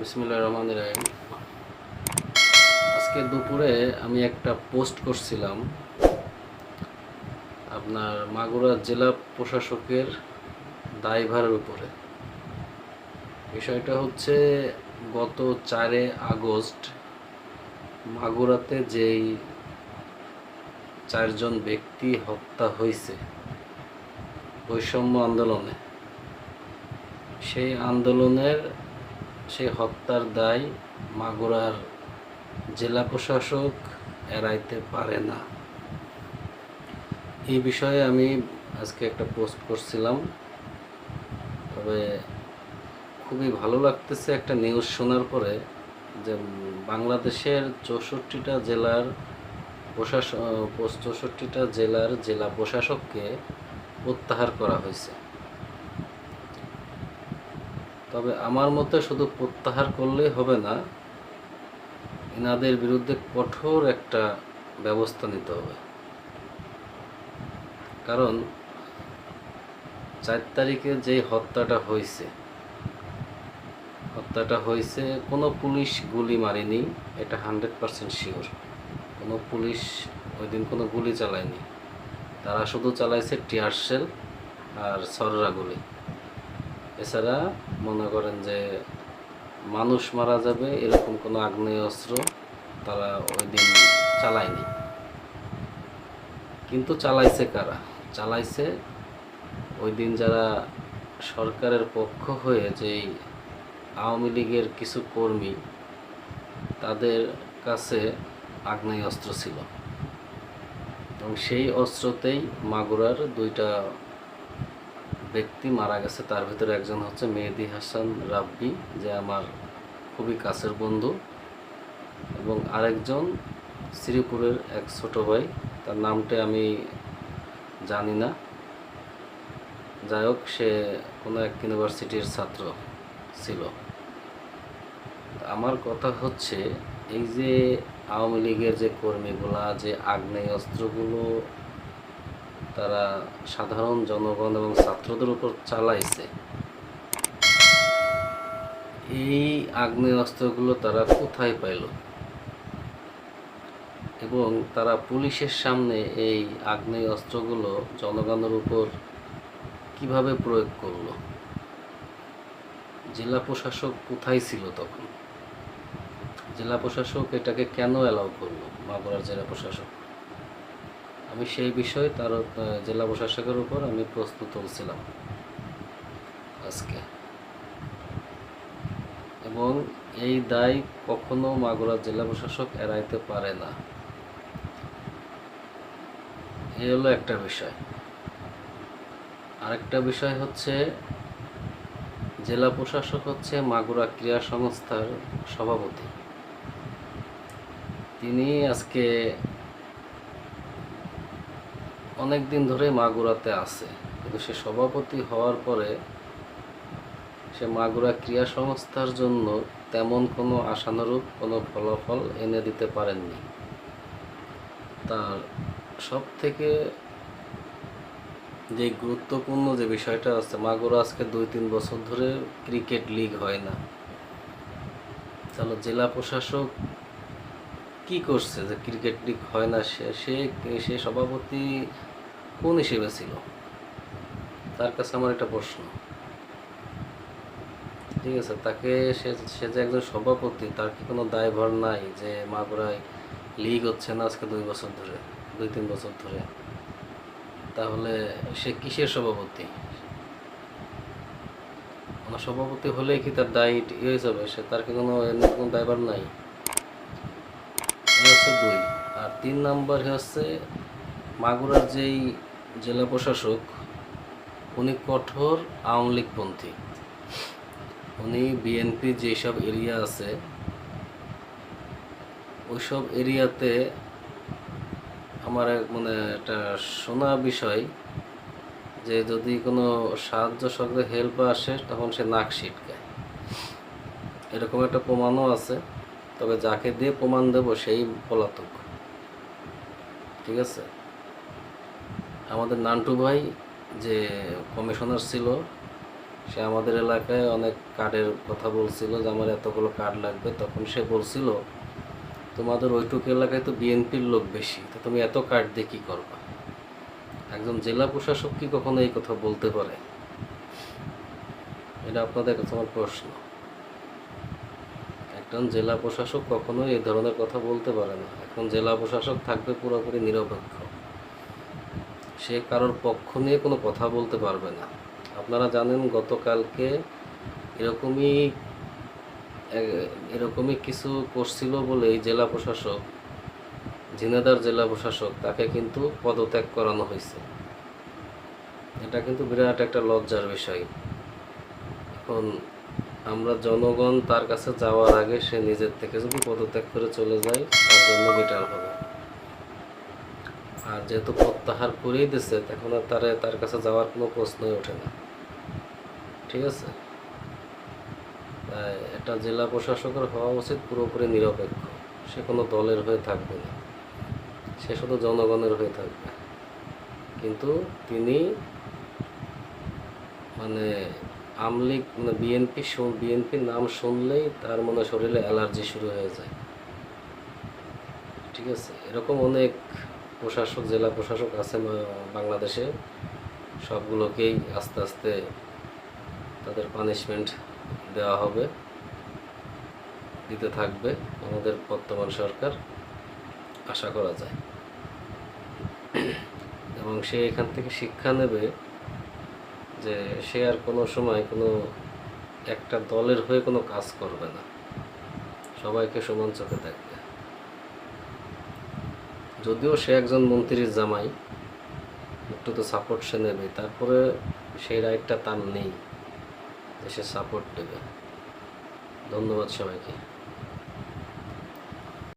বিসমিল্লাহ রহমান রাহিম। আজকে দুপুরে আমি একটা পোস্ট করছিলাম আপনার মাগুরা জেলা প্রশাসকের দায়ভারের উপরে। বিষয়টা হচ্ছে, গত চারে আগস্ট মাগুরাতে যেই চারজন ব্যক্তি হত্যা হয়েছে, বৈষম্য আন্দোলনে, সেই আন্দোলনের সেই হত্যার দায় মাগুরার জেলা প্রশাসক এড়াইতে পারে না। এই বিষয়ে আমি আজকে একটা পোস্ট করছিলাম। তবে খুবই ভালো লাগতেছে একটা নিউজ শোনার পরে যে বাংলাদেশের চৌষট্টিটা জেলার প্রশাসন চৌষট্টিটা জেলার জেলা প্রশাসককে প্রত্যাহার করা হয়েছে। তবে আমার মতে শুধু প্রত্যাহার করলেই হবে না, এনাদের বিরুদ্ধে কঠোর একটা ব্যবস্থা নিতে হবে। কারণ চার তারিখে যে হত্যাটা হয়েছে হত্যাটা হয়েছে, কোনো পুলিশ গুলি মারেনি, এটা হান্ড্রেড পারসেন্ট শিওর। কোনো পুলিশ ওই দিন কোনো গুলি চালায়নি। তারা শুধু চালাইছে টিয়ার শেল আর সররা গুলি। এছাড়া মনে করেন যে মানুষ মারা যাবে, এরকম কোনো আগ্নেয় অস্ত্র তারা ওই দিন চালায়নি। কিন্তু চালাইছে কারা? চালাইছে ওই দিন যারা সরকারের পক্ষ হয়ে যেই আওয়ামী লীগের কিছু কর্মী, তাদের কাছে আগ্নেয় অস্ত্র ছিল। এবং সেই অস্ত্রতেই মাগুরার দুইটা ব্যক্তি মারা গেছে, তার ভিতরে একজন হচ্ছে মেহেদি হাসান রাব্বি, যে আমার খুবই কাছের বন্ধু। এবং আরেকজন শ্রীপুরের এক ছোট ভাই, তার নামটা আমি জানি না। যাই হোক, সে কোনো এক ইউনিভার্সিটির ছাত্র ছিল। আমার কথা হচ্ছে, এই যে আওয়ামী লীগের যে কর্মীগুলা, যে আগ্নেয় অস্ত্রগুলো তারা সাধারণ জনগণ এবং ছাত্রদের উপর চালাইছে। এই আগ্নেয় অস্ত্রগুলো তারা কোথায় পাইল? এবং তারা পুলিশের সামনে এই আগ্নেয় অস্ত্রগুলো জনগণের উপর কীভাবে প্রয়োগ করল? জেলা প্রশাসক কোথায় ছিল তখন? জেলা প্রশাসক এটাকে কেন অ্যালাউ করল? মাগুরার জেলা প্রশাসক? আমি সেই বিষয়ে তার জেলা প্রশাসকের উপর আমি প্রশ্ন তুলছিলাম আজকে। এবং এই দায় কখনো মাগুরা জেলা প্রশাসক এড়াইতে পারে না। এই হলো একটা বিষয়। আরেকটা বিষয় হচ্ছে, জেলা প্রশাসক হচ্ছে মাগুরা ক্রীড়া সংস্থার সভাপতি। তিনি আজকে অনেক দিন ধরে মাগুরাতে আছে কিন্তু সে সভাপতি হওয়ার পরে সে মাগুরা ক্রীড়া সংস্থার জন্য তেমন কোনো আশানুরূপ কোনো ফলাফল এনে দিতে পারেননি। তার সব থেকে যে গুরুত্বপূর্ণ যে বিষয়টা আছে মাগুরা আজকে দুই তিন বছর ধরে ক্রিকেট লিগ হয় না। তাহলে জেলা প্রশাসক কি করছে যে ক্রিকেট লিগ হয় না, সে সে সভাপতি কোন হিসেবে ছিল? তার কাছে আমার একটা প্রশ্ন। ঠিক আছে, তাকে সে সে যে একজন সভাপতি, তার কি কোনো দায়ভার নাই যে মাগুরায় লিগ হচ্ছে না আজকে দুই বছর ধরে, দুই, তিন বছর ধরে? তাহলে সে কিসের সভাপতি? সভাপতি হলে কি তার দায়? হয়ে যাবে সে, তার কি কোনো দায়ভার নাই? হচ্ছে দুই। আর তিন নাম্বার হচ্ছে মাগুরার যেই জেলা প্রশাসক, উনি কঠোর আওয়ামী লীগপন্থী। উনি বিএনপি যেসব এরিয়া আছে, ওইসব এরিয়াতে আমার এক মানে একটা শোনা বিষয় যে যদি কোনো সাহায্য সহযোগে হেল্প আসে, তখন সে নাক ছিটকায়। এরকম একটা প্রমাণও আছে। তবে যাকে দিয়ে প্রমাণ দেব সেই পলাতক। ঠিক আছে? আমাদের নান্টু ভাই যে কমিশনার ছিল, সে আমাদের এলাকায় অনেক কার্ডের কথা বলছিল যে আমার এতগুলো কার্ড লাগবে। তখন সে বলছিল, তোমাদের ওইটুকু এলাকায় তো বিএনপির লোক বেশি, তো তুমি এত কার্ড দিয়ে কী করবা? একজন জেলা প্রশাসক কি কখনো এই কথা বলতে পারে? এটা আপনাদের কাছে আমার প্রশ্ন। একজন জেলা প্রশাসক কখনো এই ধরনের কথা বলতে পারে না। এখন জেলা প্রশাসক থাকবে পুরোপুরি নিরপেক্ষ। সে কারোর পক্ষ নিয়ে কোনো কথা বলতে পারবে না। আপনারা জানেন গতকালকে এরকমই এরকমই কিছু করছিল বলে এই জেলা প্রশাসক ঝিনাদার জেলা প্রশাসক, তাকে কিন্তু পদত্যাগ করানো হয়েছে। এটা কিন্তু বিরাট একটা লজ্জার বিষয়। এখন আমরা জনগণ তার কাছে যাওয়ার আগে সে নিজের থেকে যদি পদত্যাগ করে চলে যায়, তার জন্য বেটার হবে। আর যেহেতু প্রত্যাহার করেই দিছে, তখন আর তার তার কাছে যাওয়ার কোনো প্রশ্নই ওঠে না। ঠিক আছে? একটা জেলা প্রশাসকের হওয়া উচিত পুরোপুরি নিরপেক্ষ। সে কোনো দলের হয়ে থাকবে না। সে শুধু জনগণের হয়ে থাকবে। কিন্তু তিনি মানে আমলিগ মানে বিএনপি বিএনপির নাম শুনলেই তার মনে শরীরে অ্যালার্জি শুরু হয়ে যায়। ঠিক আছে? এরকম অনেক প্রশাসক, জেলা প্রশাসক আছে বাংলাদেশে। সবগুলোকেই আস্তে আস্তে তাদের পানিশমেন্ট দেওয়া হবে, দিতে থাকবে আমাদের বর্তমান সরকার, আশা করা যায়। এবং সে এখান থেকে শিক্ষা নেবে। যে সে আর কোনো সময় কোনো একটা দলের হয়ে কোনো কাজ করবে না। সবাইকে সমান চোখে দেখবে। যদিও সে একজন মন্ত্রীর জামাই, একটু তো সাপোর্ট সে নেবে, তারপরে সেই রাইটটা তার নেই সে সাপোর্ট দেবে। ধন্যবাদ সবাইকে।